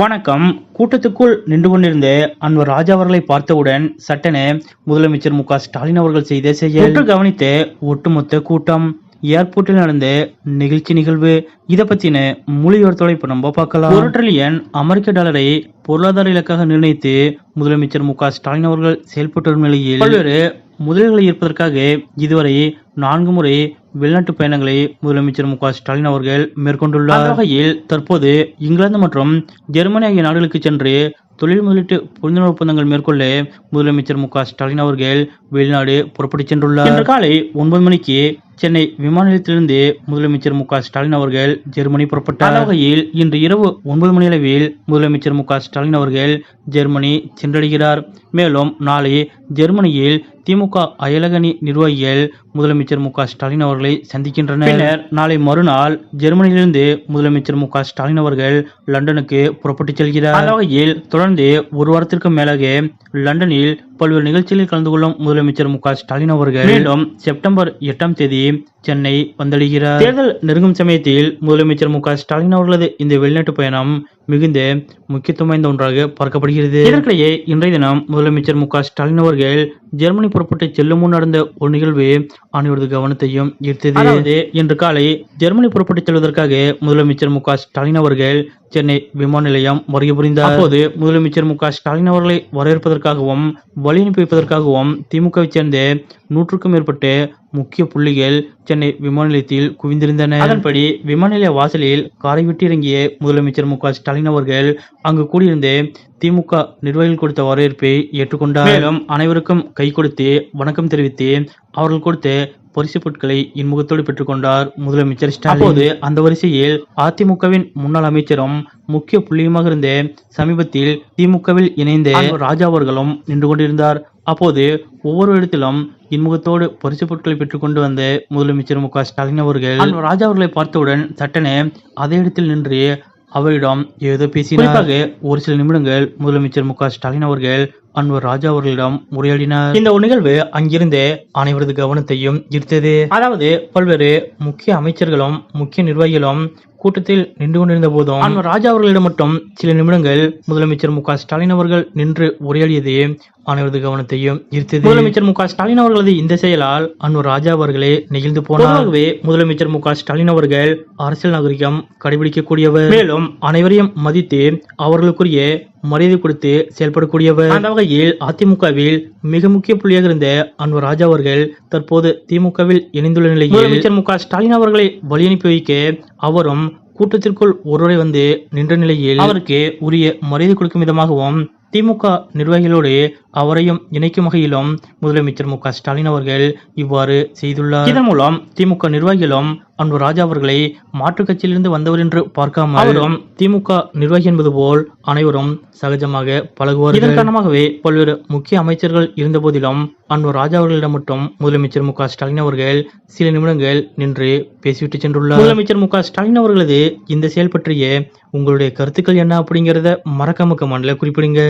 வணக்கம். கூட்டத்துக்குள் நின்று கொண்டிருந்த அன்வர் ராஜா அவர்களை பார்த்தவுடன் சட்டென முதலமைச்சர் மு ஸ்டாலின் அவர்கள் செய்த செயல் என்று கவனித்த ஒட்டுமொத்த கூட்டம் ஏர்போர்ட்டில் நடந்த நிகழ்ச்சி நிகழ்வு இதை பத்தின மொழியோர்த்தோட இப்ப நம்ம பார்க்கலாம். ஒரு ட்ரில்லியன் அமெரிக்க டாலரை பொருளாதார இலக்காக நிர்ணயித்து முதலமைச்சர் மு ஸ்டாலின் அவர்கள் செயல்பட்டு வரும் நிலையில் பல்வேறு முதலீடுகளை ஈர்ப்பதற்காக இதுவரை நான்கு முறை வெளிநாட்டு பயணங்களை முதலமைச்சர் மு க ஸ்டாலின் அவர்கள் மேற்கொண்டுள்ளார். வகையில் தற்போது இங்கிலாந்து மற்றும் ஜெர்மனி ஆகிய நாடுகளுக்கு சென்று தொழில் முதலீட்டு புரிந்துணர்வு ஒப்பந்தங்கள் மேற்கொள்ள முதலமைச்சர் மு க ஸ்டாலின் அவர்கள் வெளிநாடு புறப்பட்டுச் சென்றுள்ளார். இன்று காலை ஒன்பது மணிக்கு சென்னை விமான நிலையத்திலிருந்து முதலமைச்சர் மு க ஸ்டாலின் அவர்கள் ஜெர்மனி புறப்பட்டார். வகையில் இன்று இரவு ஒன்பது மணி அளவில் முதலமைச்சர் மு க ஸ்டாலின் அவர்கள் ஜெர்மனி சென்றடைகிறார். மேலும் நாளை ஜெர்மனியில் திமுக அயலகணி நிர்வாகிகள் முதலமைச்சர் மு ஸ்டாலின் அவர்களை சந்திக்கின்றனர். பின்னர் நாளை மறுநாள் ஜெர்மனியிலிருந்து முதலமைச்சர் மு ஸ்டாலின் அவர்கள் லண்டனுக்கு புறப்பட்டுச் செல்கிறார். வகையில் தொடர்ந்து ஒரு வாரத்திற்கு மேலாக லண்டனில் பல்வேறு நிகழ்ச்சிகளில் கலந்து கொள்ளும் முதலமைச்சர் மு ஸ்டாலின் அவர்கள் மீண்டும் செப்டம்பர் எட்டாம் தேதி சென்னை வந்தடைகிறார். தேர்தல் நெருங்கும் சமயத்தில் முதலமைச்சர் மு ஸ்டாலின் அவர்களது இந்த வெளிநாட்டு பயணம் மிகுந்த முக்கியத்துவம் வாய்ந்த ஒன்றாக பார்க்கப்படுகிறது. இதற்கிடையே இன்றைய தினம் முதலமைச்சர் மு. க. ஸ்டாலின் அவர்கள் ஜெர்மனி புறப்பட்டு செல்லும் முன் நடந்த ஒரு நிகழ்வு அனைவரது கவனத்தையும் ஈர்த்தது. இன்று காலை ஜெர்மனி புறப்பட்டு செல்வதற்காக முதலமைச்சர் மு. க. ஸ்டாலின் அவர்கள் சென்னை விமான நிலையம் வருகை புரிந்தார். அப்போது முதலமைச்சர் மு க ஸ்டாலின் அவர்களை வரவேற்பதற்காகவும் வழி அனுப்பி வைப்பதற்காகவும் திமுகவை சேர்ந்த நூற்றுக்கும் மேற்பட்ட முக்கிய புள்ளிகள் சென்னை விமான நிலையத்தில் குவிந்திருந்தன. அதன்படி விமான நிலைய வாசலில் காரை விட்டு இறங்கிய முதலமைச்சர் மு க ஸ்டாலின் அவர்கள் அங்கு கூடியிருந்த திமுக நிர்வாகிகள் கொடுத்த வரவேற்பை ஏற்றுக்கொண்டார் மேலும் அனைவருக்கும் கை கொடுத்து வணக்கம் தெரிவித்து அவர்கள் கொடுத்த பரிசு பொருட்களை இன்முகத்தோடு பெற்றுக்கொண்டார் முதலமைச்சர் ஸ்டாலின். அப்போது அந்த வரிசையில் அதிமுகவின் முன்னாள் அமைச்சரும் முக்கிய புள்ளியுமாக இருந்த சமீபத்தில் திமுகவில் இணைந்த ராஜா அவர்களும் நின்று கொண்டிருந்தார். அப்போது ஒவ்வொரு இடத்திலும் இன்முகத்தோடு பரிசு பொருட்களை பெற்றுக்கொண்டு வந்த முதலமைச்சர் மு க ஸ்டாலின் அவர்கள் ராஜா அவர்களை பார்த்தவுடன் சட்டென அதே இடத்தில் நின்று அவரிடம் ஏதோ பேசினார். குறிப்பாக ஒரு சில நிமிடங்கள் முதலமைச்சர் மு க ஸ்டாலின் அவர்கள் அன்வர் ராஜா அவர்களிடம் உரையாடினார். இந்த ஒரு நிகழ்வு அங்கிருந்த அனைவரது கவனத்தையும் ஈர்த்தது. அதாவது பல்வேறு முக்கிய அமைச்சர்களும் முக்கிய நிர்வாகிகளும் கூட்டத்தில் நின்று கொண்டிருந்த போதும் அன்வர் ராஜா அவர்களிடம் மட்டும் சில நிமிடங்கள் முதலமைச்சர் மு ஸ்டாலின் அவர்கள் நின்று உரையாடியது அனைவரது கவனத்தையும் ஈர்த்தது. முதலமைச்சர் மு ஸ்டாலின் அவர்களது இந்த செயலால் அன்வர் ராஜா அவர்களே நெகிழ்ந்து போனாகவே முதலமைச்சர் மு ஸ்டாலின் அவர்கள் அரசியல் நாகரிகம் கடைபிடிக்கக்கூடியவர். மேலும் அனைவரையும் மதித்து அவர்களுக்குரிய மரியாதை கொடுத்து செயல்படக்கூடியவர். அந்த வகையில் அதிமுகவில் மிக முக்கிய புள்ளியாக இருந்த அன்வர் ராஜா அவர்கள் தற்போது திமுகவில் இணைந்துள்ள நிலையில் முதலமைச்சர் மு ஸ்டாலின் அவர்களை வழி அனுப்பி வைக்க அவரும் கூட்டத்திற்குள் ஒருவரை வந்து நின்ற நிலையில் அவருக்கு உரிய மரியாதை கொடுக்கும் விதமாகவும் திமுக நிர்வாகிகளோடு அவரையும் இணைக்கும் வகையிலும் முதலமைச்சர் மு க ஸ்டாலின் அவர்கள் இவ்வாறு செய்துள்ளார். இதன் மூலம் திமுக நிர்வாகிகளும் அன்பு ராஜா அவர்களை மாற்றுக் கட்சியிலிருந்து வந்தவர் என்று பார்க்காமல் அவரும் திமுக நிர்வாகி என்பது போல் அனைவரும் சகஜமாக பழகுவார் இதன் காரணமாகவே பல்வேறு முக்கிய அமைச்சர்கள் இருந்த போதிலும் அன்பு ராஜா அவர்களிடம் மட்டும் முதலமைச்சர் மு ஸ்டாலின் அவர்கள் சில நிமிடங்கள் நின்று பேசிவிட்டு சென்றுள்ளார். முதலமைச்சர் மு ஸ்டாலின் அவர்களது இந்த செயல் பற்றிய உங்களுடைய கருத்துக்கள் என்ன அப்படிங்கறத மறக்காம கமெண்ட்ல குறிப்பிடுங்க.